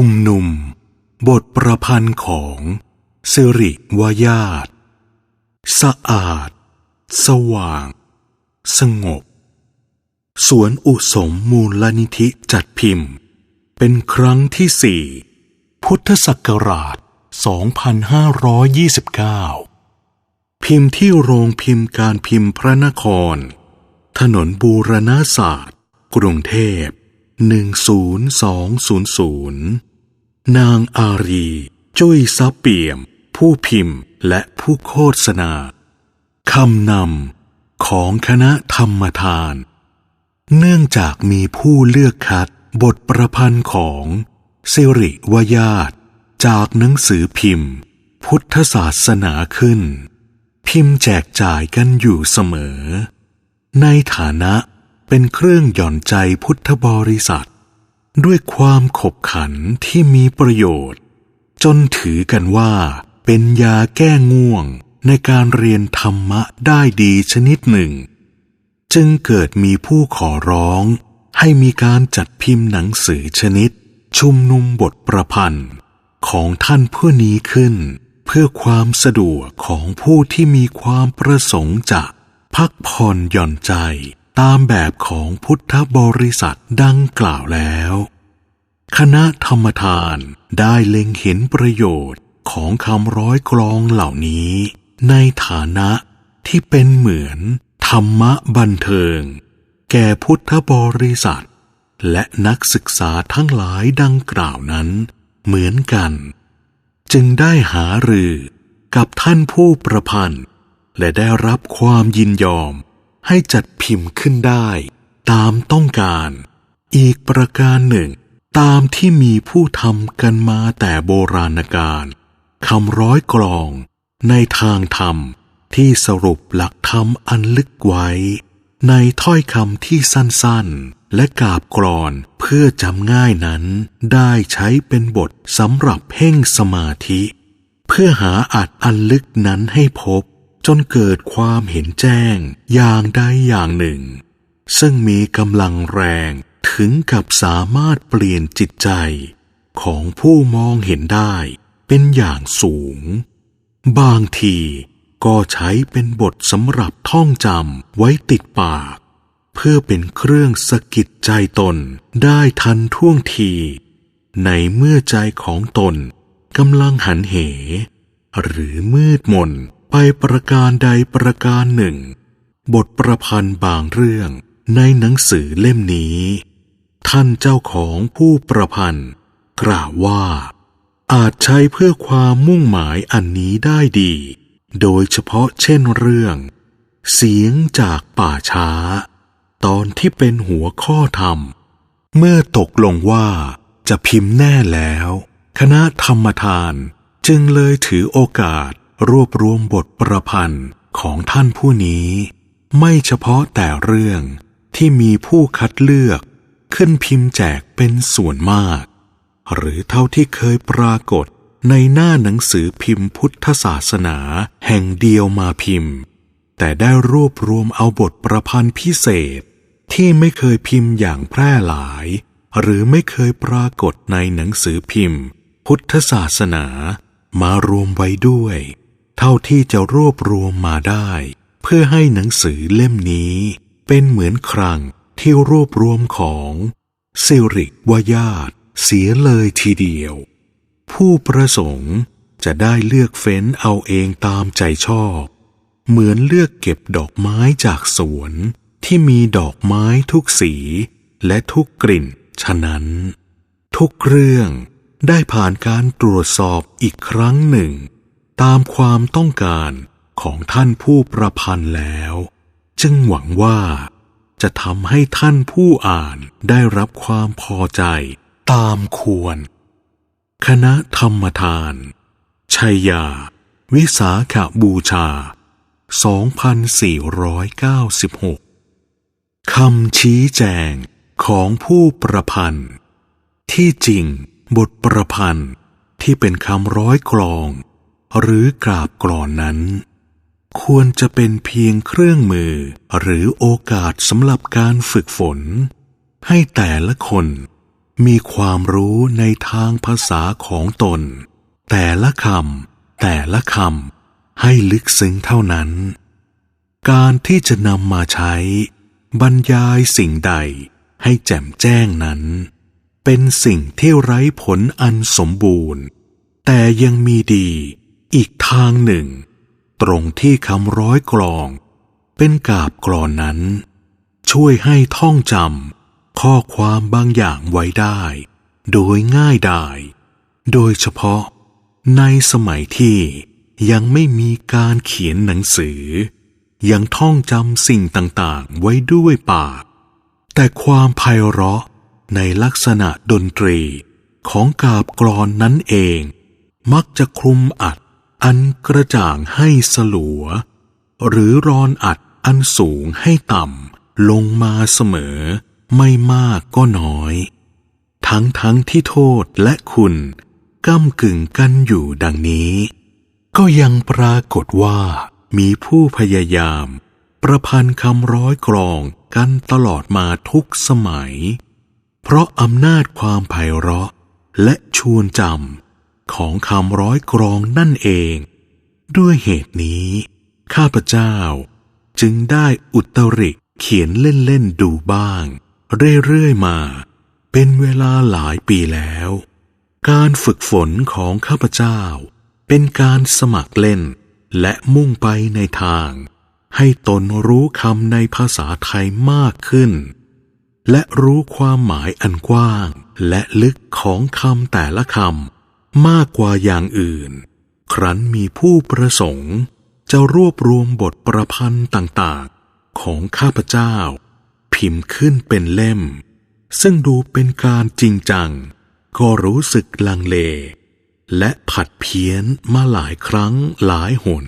ชุมนุม บทประพันธ์ของสิริวายาตสะอาด สว่าง สงบ สวนอุสมมูลนิธิจัดพิมพ์ เป็นครั้งที่สี่พุทธศักราช 2529 พิมพ์ที่โรงพิมพ์การพิมพ์พระนคร ถนนบูรณาศาสตร์ กรุงเทพ10200 นางอารี จุ้ยซับเปี่ยม ผู้พิมพ์และผู้โฆษณาคำนำของคณะธรรมทาน เนื่องจากมีผู้เลือกคัดบทประพันธ์ของสิริวยาตจากหนังสือพิมพ์ พุทธศาสนาขึ้น พิมพ์แจกจ่ายกันอยู่เสมอ ในฐานะเป็นเครื่องหย่อนใจพุทธบริษัท ด้วยความขบขันที่มีประโยชน์ จนถือกันว่า เป็นยาแก้ง่วงในการเรียนธรรมะได้ดีชนิดหนึ่ง จึงเกิดมีผู้ขอร้องให้มีการจัดพิมพ์หนังสือชนิด ชุมนุมบทประพันธ์ของท่านผู้นี้ขึ้น เพื่อความสะดวกของผู้ที่มีความประสงค์จะพักผ่อนหย่อนใจ ตามแบบของพุทธบริษัทดังกล่าวแล้ว คณะธรรมทานได้เล็งเห็นประโยชน์ของคำร้อยกลองเหล่านี้ ในฐานะที่เป็นเหมือนธรรมะบันเทิง แก่พุทธบริษัท และนักศึกษาทั้งหลายดังกล่าวนั้น เหมือนกัน จึงได้หารือกับท่านผู้ประพันธ์ และได้รับความยินยอม ให้จัดพิมพ์ขึ้นได้ ตามต้องการ อีกประการหนึ่ง ตามที่มีผู้ทำกันมาแต่โบราณกาลคำร้อยกลอง ในทางธรรมที่สรุปหลักธรรมอันลึกไว้ ในถ้อยคำที่สั้นๆ และกาบกรอนเพื่อจำง่ายนั้น ได้ใช้เป็นบทสำหรับเพ่งสมาธิ เพื่อหาอัดอันลึกนั้นให้พบ จนเกิดความเห็นแจ้งอย่างใดอย่างหนึ่ง ซึ่งมีกำลังแรงถึงกับสามารถเปลี่ยนจิตใจ ของผู้มองเห็นได้เป็นอย่างสูง บางทีก็ใช้เป็นบทสำหรับท่องจำไว้ติดปาก เพื่อเป็นเครื่องสะกิดใจตนได้ทันท่วงที ในเมื่อใจของตนกำลังหันเห หรือมืดมน ไปประการใดประการหนึ่ง บทประพันธ์บางเรื่องในหนังสือเล่มนี้ ท่านเจ้าของผู้ประพันธ์ กล่าวว่า อาจใช้เพื่อความมุ่งหมายอันนี้ได้ดี โดยเฉพาะเช่นเรื่อง เสียงจากป่าช้า ตอนที่เป็นหัวข้อธรรม เมื่อตกลงว่าจะพิมพ์แน่แล้ว คณะธรรมทานจึงเลยถือโอกาส รวบรวมบทประพันธ์ของท่านผู้นี้ ไม่เฉพาะแต่เรื่องที่มีผู้คัดเลือก ขึ้นพิมพ์แจกเป็นส่วนมาก หรือเท่าที่เคยปรากฏในหน้าหนังสือพิมพ์พุทธศาสนาแห่งเดียวมาพิมพ์ แต่ได้รวบรวมเอาบทประพันธ์พิเศษ ที่ไม่เคยพิมพ์อย่างแพร่หลาย หรือไม่เคยปรากฏในหนังสือพิมพ์ พุทธศาสนามารวมไว้ด้วย เท่าที่จะรวบรวมมาได้ เพื่อให้หนังสือเล่มนี้ เป็นเหมือนครังที่รวบรวมของสิริวายาตเสียเลยทีเดียว ผู้ประสงค์จะได้เลือกเฟ้นเอาเองตามใจชอบ เหมือนเลือกเก็บดอกไม้จากสวนที่มีดอกไม้ทุกสีและทุกกลิ่น ฉะนั้น ทุกเรื่องได้ผ่านการตรวจสอบอีกครั้งหนึ่ง ตามความต้องการของท่านผู้ประพันธ์แล้ว จึงหวังว่าจะทำให้ท่านผู้อ่านได้รับความพอใจตามควร คณะธรรมทาน ชัยยา วิสาขบูชา 2496 คำชี้แจงของผู้ประพันธ์ ที่จริงบทประพันธ์ที่เป็นคำร้อยกลอง หรือกราบกรอนนั้น ควรจะเป็นเพียงเครื่องมือหรือโอกาสสำหรับการฝึกฝน ให้แต่ละคนมีความรู้ในทางภาษาของตน แต่ละคำแต่ละคำให้ลึกซึ้งเท่านั้น การที่จะนำมาใช้ บรรยายสิ่งใดให้แจ่มแจ้งนั้น เป็นสิ่งที่ไร้ผลอันสมบูรณ์ แต่ยังมีดี อีกทางหนึ่ง ตรงที่คำร้อยกลอง เป็นกาบกรอนนั้น ช่วยให้ท่องจำข้อความบางอย่างไว้ได้ โดยง่ายดายโดยเฉพาะในสมัยที่ยังไม่มีการเขียนหนังสือ ยังท่องจำสิ่งต่างๆไว้ด้วยปาก แต่ความไพเราะในลักษณะดนตรีของกาบกรอนนั้นเอง มักจะคลุมอัด อันกระจ่างให้สลัว หรือรอนอัดอันสูงให้ต่ำลงมาเสมอ ไม่มากก็น้อย ทั้งทั้งที่โทษและคุณก้ำกึ่งกันอยู่ดังนี้ ก็ยังปรากฏว่ามีผู้พยายาม ประพันธ์คำร้อยกรองกันตลอดมาทุกสมัย เพราะอำนาจความไพเราะและชวนจำ ของคำร้อยกรองนั่นเอง ด้วยเหตุนี้ ข้าพเจ้า จึงได้อุตริเขียนเล่นๆดูบ้าง เรื่อยๆมา เป็นเวลาหลายปีแล้ว การฝึกฝนของข้าพเจ้า เป็นการสมัครเล่น และมุ่งไปในทาง ให้ตนรู้คำในภาษาไทยมากขึ้น และรู้ความหมายอันกว้าง และลึกของคำแต่ละคำ มากกว่าอย่างอื่น ครั้นมีผู้ประสงค์ จะรวบรวมบทประพันธ์ต่างๆ ของข้าพเจ้า พิมพ์ขึ้นเป็นเล่ม ซึ่งดูเป็นการจริงจัง ก็รู้สึกลังเล และผัดเพี้ยนมาหลายครั้งหลายหน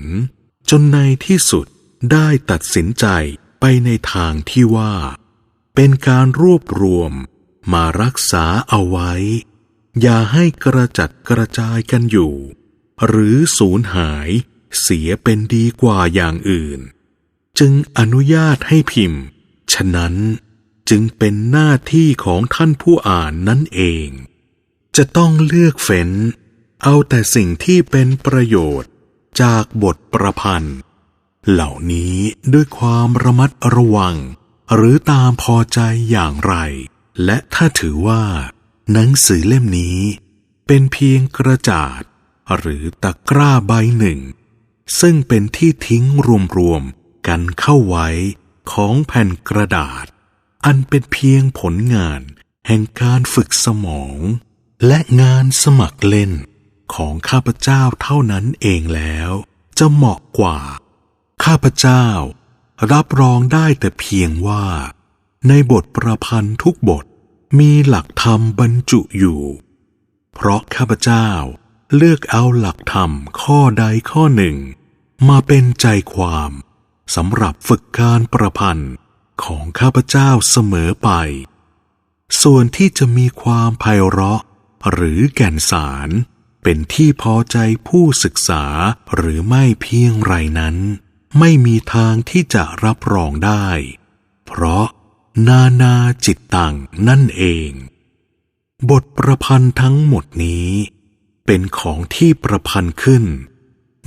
จนในที่สุดได้ตัดสินใจไปในทางที่ว่า เป็นการรวบรวมมารักษาเอาไว้ อย่าให้กระจัดกระจายกันอยู่ หรือสูญหายเสียเป็นดีกว่าอย่างอื่น จึงอนุญาตให้พิมพ์ ฉะนั้นจึงเป็นหน้าที่ของท่านผู้อ่านนั่นเอง จะต้องเลือกเฟ้น เอาแต่สิ่งที่เป็นประโยชน์ จากบทประพันธ์ เหล่านี้ด้วยความระมัดระวัง หรือตามพอใจอย่างไร และถ้าถือว่า หนังสือเล่มนี้เป็นเพียงกระจาดหรือตะกร้าใบหนึ่ง ซึ่งเป็นที่ทิ้งรวมๆกันเข้าไว้ของแผ่นกระดาษ อันเป็นเพียงผลงานแห่งการฝึกสมอง และงานสมัครเล่นของข้าพเจ้าเท่านั้นเองแล้ว จะเหมาะกว่า ข้าพเจ้ารับรองได้แต่เพียงว่า ในบทประพันธ์ทุกบท มีหลักธรรมบรรจุอยู่ เพราะข้าพเจ้าเลือกเอาหลักธรรมข้อใดข้อหนึ่ง มาเป็นใจความสำหรับฝึกการประพันธ์ของข้าพเจ้าเสมอไป ส่วนที่จะมีความไพเราะ หรือแก่นสารเป็นที่พอใจผู้ศึกษาหรือไม่เพียงไรนั้น ไม่มีทางที่จะรับรองได้ เพราะ นานาจิตตังนั่นเอง บทประพันธ์ทั้งหมดนี้ เป็นของที่ประพันธ์ขึ้น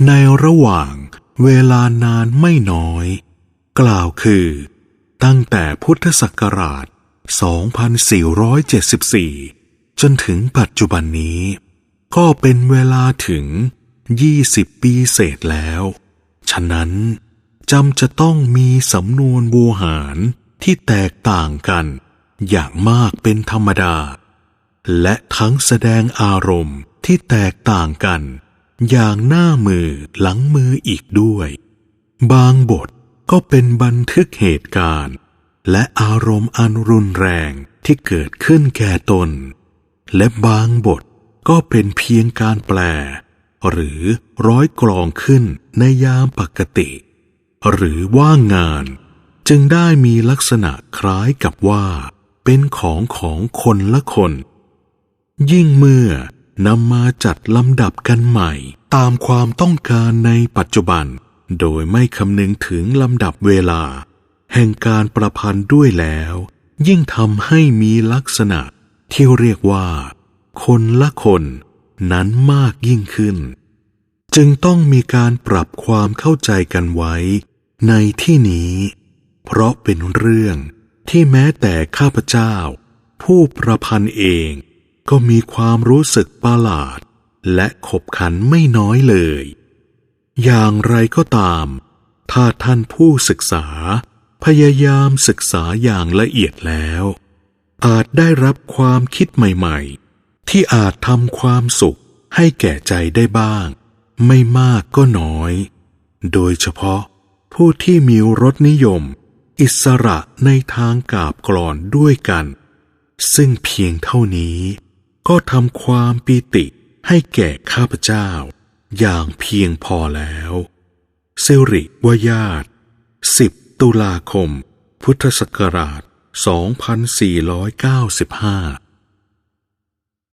ในระหว่างเวลานานไม่น้อย กล่าวคือ ตั้งแต่พุทธศักราช 2474 จนถึงปัจจุบันนี้ ก็เป็นเวลาถึง 20 ปีเศษแล้ว ฉะนั้นจำจะต้องมีสำนวนโวหาร ที่แตกต่างกันอย่างมากเป็นธรรมดา และทั้งแสดงอารมณ์ที่แตกต่างกัน อย่างหน้ามือหลังมืออีกด้วย บางบทก็เป็นบันทึกเหตุการณ์ และอารมณ์อันรุนแรงที่เกิดขึ้นแก่ตน และบางบทก็เป็นเพียงการแปล หรือร้อยกลองขึ้นในยามปกติ หรือว่างงาน จึงได้มีลักษณะคล้ายกับว่า เป็นของของคนละคน ยิ่งเมื่อนำมาจัดลำดับกันใหม่ ตามความต้องการในปัจจุบัน โดยไม่คำนึงถึงลำดับเวลา แห่งการประพันธ์ด้วยแล้ว ยิ่งทำให้มีลักษณะที่เรียกว่า คนละคนนั้นมากยิ่งขึ้น จึงต้องมีการปรับความเข้าใจกันไว้ ในที่นี้ เพราะเป็นเรื่องที่แม้แต่ข้าพเจ้า ผู้ประพันธ์เองก็มีความรู้สึกประหลาด และขบขันไม่น้อยเลย อย่างไรก็ตาม ถ้าท่านผู้ศึกษา พยายามศึกษาอย่างละเอียดแล้ว อาจได้รับความคิดใหม่ๆ ที่อาจทำความสุขให้แก่ใจได้บ้าง ไม่มากก็น้อย โดยเฉพาะผู้ที่มีรสนิยม อิสระในทางกาบกรอนด้วยกัน ซึ่งเพียงเท่านี้ ก็ทำความปีติให้แก่ข้าพเจ้า อย่างเพียงพอแล้วสิริวยาต10ตุลาคม พุทธศักราช 2495